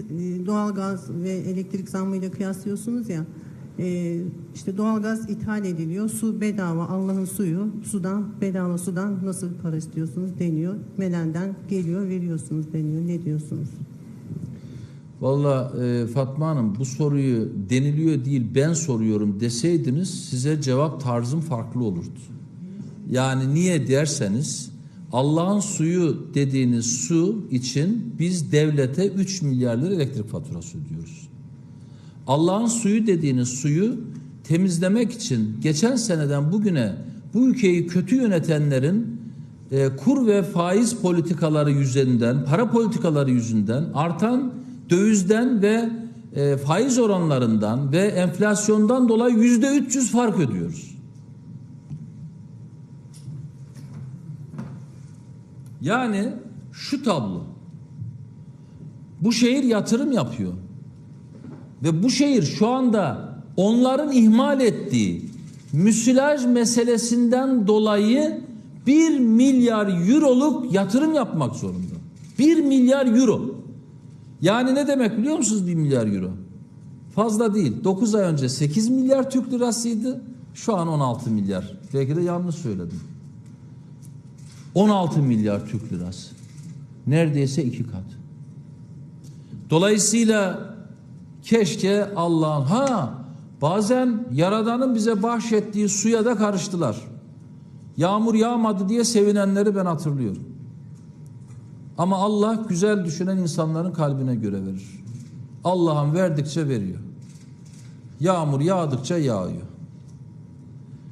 e, doğalgaz ve elektrik zammıyla kıyaslıyorsunuz ya. e, işte doğalgaz ithal ediliyor. Su bedava. Allah'ın suyu. Sudan bedava sudan nasıl para istiyorsunuz deniyor. Melen'den geliyor veriyorsunuz deniyor. Ne diyorsunuz? Valla e, Fatma Hanım bu soruyu deniliyor değil ben soruyorum deseydiniz size cevap tarzım farklı olurdu. Yani niye derseniz Allah'ın suyu dediğiniz su için biz devlete 3 milyar lira elektrik faturası ödüyoruz. Allah'ın suyu dediğiniz suyu temizlemek için geçen seneden bugüne bu ülkeyi kötü yönetenlerin e, kur ve faiz politikaları yüzünden, para politikaları yüzünden artan dövizden ve e, faiz oranlarından ve enflasyondan dolayı yüzde 300 fark ödüyoruz. Yani şu tablo. Bu şehir yatırım yapıyor. Ve bu şehir şu anda onların ihmal ettiği müsilaj meselesinden dolayı 1 milyar euroluk yatırım yapmak zorunda. 1 milyar euro. Yani ne demek biliyor musunuz 1 milyar euro? Fazla değil. 9 ay önce 8 milyar Türk lirasıydı. Şu an 16 milyar. Belki de yanlış söyledim. 16 milyar Türk lirası. Neredeyse iki kat. Dolayısıyla keşke Allah'ın ha bazen Yaradan'ın bize bahşettiği suya da karıştılar. Yağmur yağmadı diye sevinenleri ben hatırlıyorum. Ama Allah güzel düşünen insanların kalbine göre verir. Allah'ın verdikçe veriyor. Yağmur yağdıkça yağıyor.